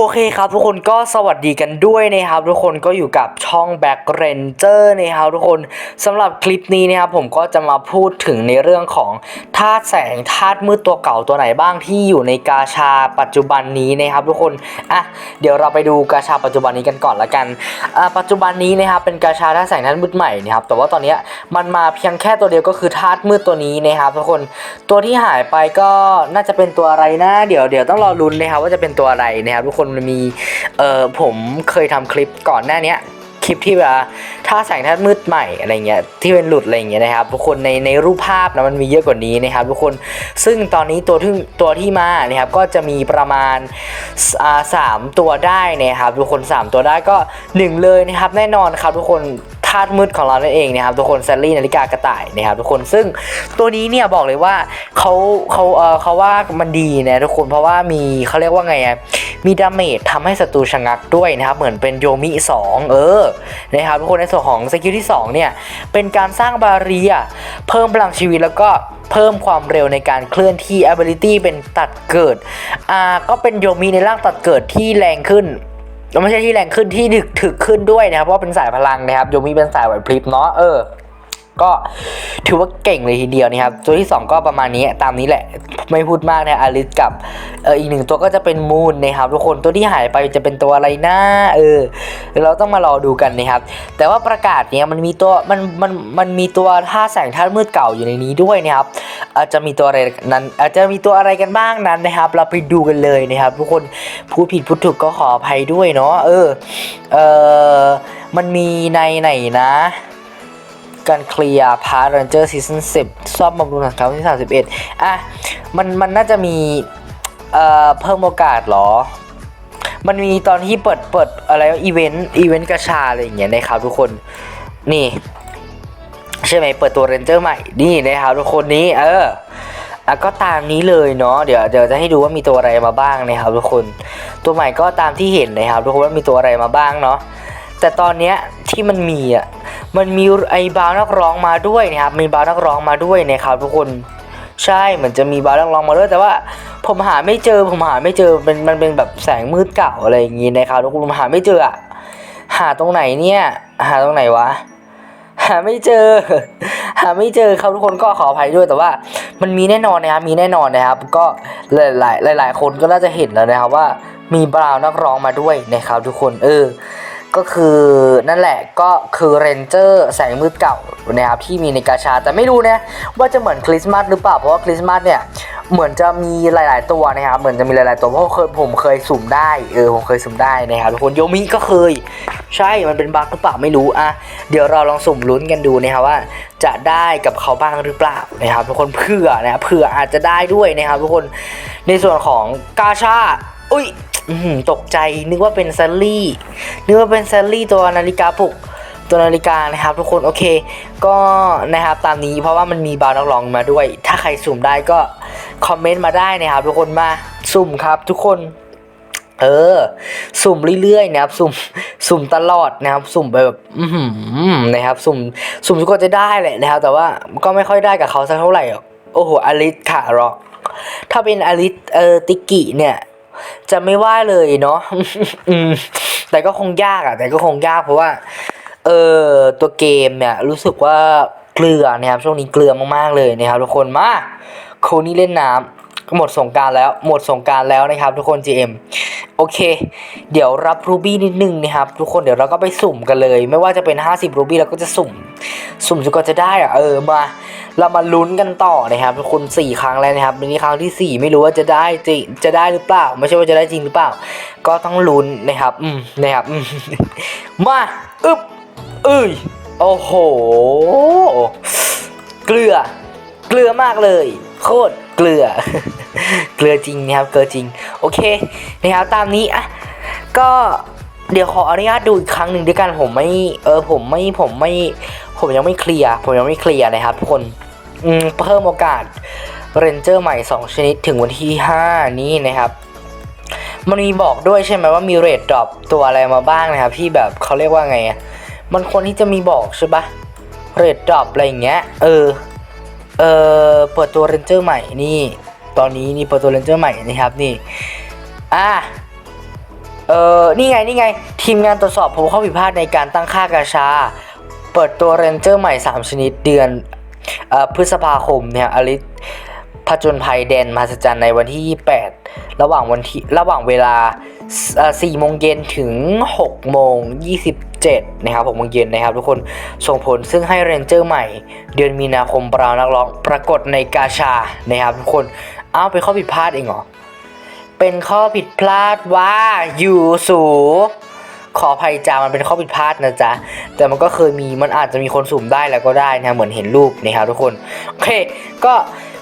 โอเคครับทุกคนก็สวัสดีกันด้วยนะครับทุกคนก็อยู่กับช่อง Back Ranger นะครับทุกคนสำหรับคลิปนี้นะครับผมก็จะมาพูดถึงในเรื่องของธาตุแสงธาตุมืดตัวเก่าตัวไหนบ้างที่อยู่ในกาชาปัจจุบันนี้นะครับทุกคนอะเดี๋ยวเราไปดูกาชาปัจจุบันนี้กันก่อนละกันอ่าปัจจุบันนี้นะครับเป็นกาชาธาตุแสงธาตุมืดใหม่นะครับแต่ว่าตอนนี้มันมาเพียงแค่ตัวเดียวก็คือธาตุมืดตัวนี้นะครับทุกคนตัวที่หายไปก็น่าจะเป็นตัวอะไรนะเดี๋ยวเดี๋ยวต้องรอลุ้นนะครับว่าจะเป็นตัวอะไรนะครับทุกคนมันมีเอ่อผมเคยทำคลิปก่อนหน้าเนี้ยคลิปที่แบบถ้าแสงธาตุมืดใหม่อะไรเงี้ยที่เป็นหลุดอะไรเงี้ยนะครับทุกคนในในรูปภาพนะมันมีเยอะกว่านี้นะครับทุกคนซึ่งตอนนี้ตัวที่ตัวที่มานะครับก็จะมีประมาณสามตัวได้นะครับทุกคนสามตัวได้ก็หนึ่งเลยนะครับแน่นอนครับทุกคน ธาตุมืดของเรานั่นเองนะครับทุกคนแซลลี่นาฬิกากระต่ายนะครับทุกคนซึ่งตัวนี้เนี่ยบอกเลยว่าเขาเขาเออเขาว่ามันดีนะทุกคนเพราะว่ามีเขาเรียกว่าไงอะมีดาเมจทำให้ศัตรูชะงักด้วยนะครับ เหมือนเป็นโยมิ 2 เออนะครับทุกคนในส่วนของสกิลที่ 2 เนี่ย เป็นการสร้างบาเรียเพิ่มพลังชีวิตแล้วก็เพิ่มความเร็วในการเคลื่อนที่ ability เป็นตัดเกิดอ่าก็เป็นโยมิในร่างตัดเกิดที่แรงขึ้น ไม่ใช่ที่แรงขึ้นที่ถึกถึกขึ้นด้วยนะครับเพราะเป็นสายพลังนะครับโยมิเป็นสายไหวพริบเนาะเออ ก็ถือว่าเก่งเลยทีเดียวนะครับ ตัวที่ 2 ก็ประมาณนี้ตามนี้แหละไม่พูดมากนะอาริสกับเอออีกหนึ่งตัวก็จะเป็นมูนนะครับทุกคนตัวที่หายไปจะเป็นตัวอะไรนะเออเราต้องมารอดูกันนะครับ แต่ว่าประกาศเนี้ยมันมีตัวมันมันมันมีตัวท่าแสงท่ามืดเก่าอยู่ในนี้ด้วยนะครับอาจจะมีตัวอะไรนั้น อาจจะมีตัวอะไรกันบ้างนั้นนะครับ เราไปดูกันเลยนะครับ ทุกคนพูดผิดพูดถูกก็ขออภัยด้วยเนาะเออเออมันมีในไหนนะ การเคลียร์พาร์ทเรนเจอร์ซีซั่น10ซ่อมบำรุงหลังครั้งที่31อะมันมันน่าจะมีเอ่อเพิ่มโอกาสเหรอ มันมีตอนที่เปิดเปิดอะไรอีเวนต์อีเวนต์กระชาอะไรอย่างเงี้ยนะครับทุกคนนี่ใช่ไหมเปิดตัวเรนเจอร์ใหม่นี่นะครับทุกคนนี้เอออะก็ตามนี้เลยเนาะเดี๋ยวเดี๋ยวจะให้ดูว่ามีตัวอะไรมาบ้างนะครับทุกคนตัวใหม่ก็ตามที่เห็นนะครับทุกคนว่ามีตัวอะไรมาบ้างเนาะแต่ตอนเนี้ยที่มันมีอะ มันมีไอ้บาวนักร้องมาด้วยนะครับมีบาวนักร้องมาด้วยนะครับทุกคนใช่เหมือนจะมีบาวนักร้องมาด้วยแต่ว่าผมหาไม่เจอ ผมหาไม่เจอเป็นมันเป็นแบบแสงมืดเก่าอะไรอย่างงี้นะครับทุกคนผมหาไม่เจออะหาตรงไหนเนี่ยหาตรงไหนวะหาไม่เจอ หาไม่เจอครับทุกคนก็ขออภัยด้วยแต่ว่ามันมีแน่นอนนะครับมีแน่นอนนะครับ ก็หลาย ๆ หลาย ๆ คนก็น่าจะเห็นแล้วนะครับว่ามีบราวน์นักร้องมาด้วยนะครับทุกคนเออ ก็คือนั่นแหละก็คือเรนเจอร์แสงมืดเก่านะครับที่มีในกาชาแต่ไม่รู้นะว่าจะเหมือนคริสต์มาสหรือเปล่าเพราะว่าคริสต์มาสเนี่ยเหมือนจะมีหลาย ๆ ตัวนะครับเหมือนจะมีหลาย ๆ ตัวเพราะเคยผมเคยสุ่มได้เออผมเคยสุ่มได้นะครับทุกคนโยมิก็เคย ใช่มันเป็นบั๊กหรือเปล่าไม่รู้อะเดี๋ยวเราลองสุ่มลุ้นกันดูนะครับว่า จะได้กับเขาบ้างหรือเปล่านะครับทุกคนเผื่อนะเผื่ออาจจะได้ด้วยนะครับทุกคนในส่วนของกาชาอุ้ย ตกใจนึกว่าเป็นแซลลี่นึกว่าเป็นแซลลี่ตัวนาฬิกาปลุกตัวนาฬิกานะครับทุกคนโอเค ก็นะครับตามนี้เพราะว่ามันมีบาวนักร้องมาด้วย ถ้าใครสุ่มได้ก็คอมเมนต์มาได้นะครับทุกคนมาสุ่มครับทุกคนเออ สุ่มเรื่อยๆนะครับ สุ่ม สุ่มตลอดนะครับ สุ่มไปแบบอือหือนะครับ สุ่ม สุ่มทุกคนจะได้แหละนะครับ แต่ว่าก็ไม่ค่อยได้กับเขาสักเท่าไหร่หรอโอ้โหอลิสค่ะหรอกถ้าเป็นอลิสเออติกิเนี่ย จะไม่ว่าเลยเนาะแต่ก็คงยากอะแต่ก็คงยากเพราะว่า เออตัวเกมเนี่ย รู้สึกว่าเกลือนะครับช่วงนี้เกลือมากๆเลยนะครับทุกคนมาโคนี่เล่นน้ำ หมดสงการแล้วหมดสงการแล้วนะครับ ทุกคน GM โอเค เดี๋ยวรับรูบี้นิดนึงนะครับ ทุกคนเดี๋ยวเราก็ไปสุ่มกันเลย ไม่ว่าจะเป็น 50รูบี้เราก็จะสุ่ม สุ่มจนกว่าจะได้อะเออมาเรามาลุ้นกันต่อนะครับ ทุกคนสี่ครั้งแล้วนะครับนี่ครั้งที่สี่ไม่รู้ว่าจะได้จริงจะได้หรือเปล่า ไม่ใช่ว่าจะได้จริงหรือเปล่า ก็ต้องลุ้นนะครับอืมนะครับมมาอึบเอ้ยโอ้โห เกลือ เกลือมากเลย โคตร เกลือ เกลือจริงนะครับ เกลือจริง โอเคนะครับตามนี้อะก็เดี๋ยวขออนุญาตดูอีกครั้งหนึ่งด้วยกันผมไม่เออผมไม่ผมไม่ผมยังไม่เคลียร์ผมยังไม่เคลียร์นะครับทุกคนเพิ่มโอกาสเรนเจอร์ใหม่ 2 ชนิดถึงวันที่ 5 นี้นะครับ มันมีบอกด้วยใช่ไหมว่ามีเรดดรอปตัวอะไรมาบ้างนะครับ ที่แบบเขาเรียกว่าไง มันควรที่จะมีบอกใช่ปะเรดดรอปอะไรอย่างเงี้ย เออ เออเปิดตัวเรนเจอร์ใหม่นี่ ตอนนี้นี่เปิดตัวเรนเจอร์ใหม่นะครับนี่อะเออนี่ไงนี่ไง ทีมงานตรวจสอบพบข้อผิดพลาดในการตั้งค่ากาชา เปิดตัวเรนเจอร์ใหม่ 3 ชนิดเดือนออพฤษภาคมเนี่ยอลิสผจญภัยแดนมหัศจรรย์ในวันที่ 28 ระหว่างวันที่ระหว่างเวลาเอ่อ4โมงเย็นถึง6โมง 7 นะครับ6โมงเย็นนะครับทุกคนส่งผลซึ่งให้เรนเจอร์ใหม่ เดือนมีนาคมปราวนักร้องปรากฏในกาชานะครับทุกคนอ้าวเป็นข้อผิดพลาดเองเหรอ เป็นข้อผิดพลาดว่าอยู่สูขออภัยจ้ามันเป็นข้อผิดพลาดนะจ๊ะ แต่มันก็เคยมีมันอาจจะมีคนสุ่มได้แล้วก็ได้นะเหมือนเห็นรูปนะครับทุกคนโอเค ก็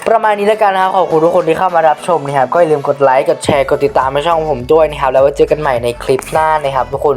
ประมาณนี้แล้วกันนะครับขอบคุณทุกคนที่เข้ามารับชมนะครับก็อย่าลืมกดไลค์กดแชร์กดติดตามให้ช่องผมด้วยนะครับแล้วไว้เจอกันใหม่ในคลิปหน้านะครับทุกคน